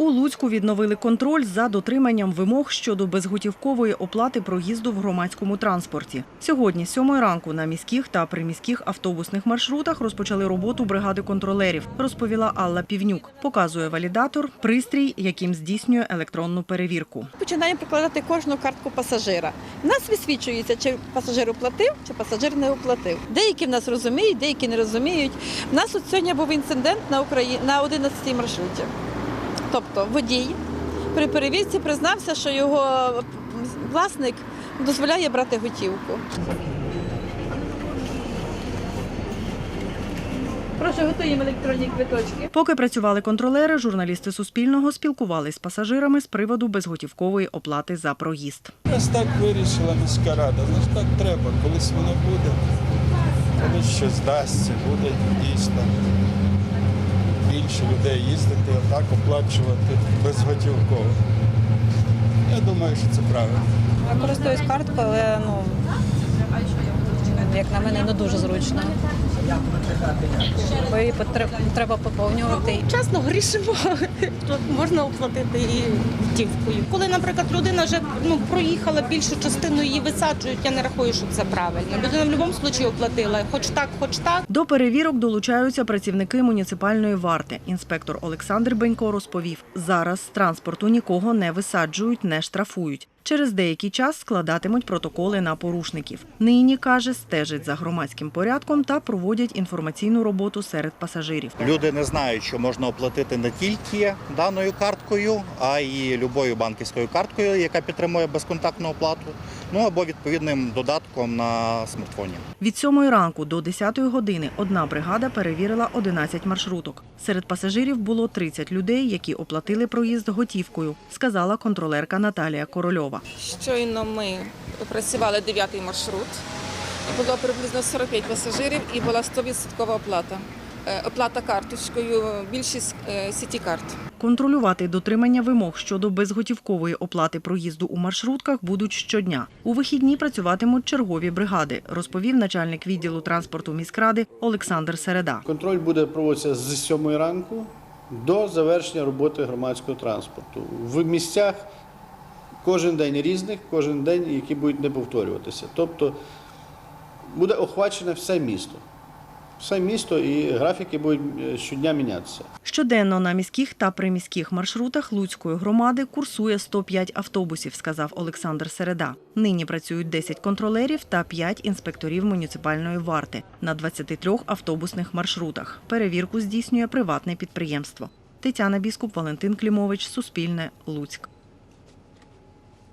У Луцьку відновили контроль за дотриманням вимог щодо безготівкової оплати проїзду в громадському транспорті. Сьогодні, з сьомої ранку, на міських та приміських автобусних маршрутах розпочали роботу бригади контролерів, розповіла Алла Півнюк. Показує валідатор, пристрій, яким здійснює електронну перевірку. Починаємо прикладати кожну картку пасажира. У нас висвічується, чи пасажир оплатив, чи пасажир не оплатив. Деякі в нас розуміють, деякі не розуміють. У нас от сьогодні був інцидент на Україні на 11 маршруті. Тобто водій при перевірці признався, що його власник дозволяє брати готівку. Прошу, готуємо електронні квиточки. Поки працювали контролери, журналісти Суспільного спілкувались з пасажирами з приводу безготівкової оплати за проїзд. Раз так вирішила міська рада, значить так треба. Колись воно буде, колись щось дасться, буде дійсно людей їздити, а так оплачувати безготівково. Я думаю, що це правильно. Я користуюсь карткою, але ну як на мене не дуже зручно. Бо її потре- треба поповнювати. Чесно, грішимо. Тут можна оплатити і готівкою. Коли, наприклад, людина вже ну, проїхала більшу частину, її висаджують, я не рахую, що це правильно. Людина в будь-якому випадку оплатила, хоч так, хоч так. До перевірок долучаються працівники муніципальної варти. Інспектор Олександр Бенько розповів, зараз з транспорту нікого не висаджують, не штрафують. Через деякий час складатимуть протоколи на порушників. Нині каже, стежить за громадським порядком та проводять інформаційну роботу серед пасажирів. Люди не знають, що можна оплатити не тільки даною карткою, а й любою банківською карткою, яка підтримує безконтактну оплату, ну або відповідним додатком на смартфоні. Від 7 ранку до 10 години одна бригада перевірила 11 маршруток. Серед пасажирів було 30 людей, які оплатили проїзд готівкою, сказала контролерка Наталія Корольова. Щойно ми працювали дев'ятий маршрут. Було приблизно 45 пасажирів і була 100% оплата. Е, Оплата карточкою, більшість е, сіті карт. Контролювати дотримання вимог щодо безготівкової оплати проїзду у маршрутках будуть щодня. У вихідні працюватимуть чергові бригади, розповів начальник відділу транспорту міськради Олександр Середа. Контроль буде проводитися з 7 ранку до завершення роботи громадського транспорту. В місцях кожен день різних, кожен день, які будуть не повторюватися. Тобто буде охвачене все місто. Все місто і графіки будуть е, щодня мінятися. Щоденно на міських та приміських маршрутах Луцької громади курсує 105 автобусів, сказав Олександр Середа. Нині працюють 10 контролерів та 5 інспекторів муніципальної варти на 23 автобусних маршрутах. Перевірку здійснює приватне підприємство. Тетяна Біскуп, Валентин Клімович, Суспільне, Луцьк.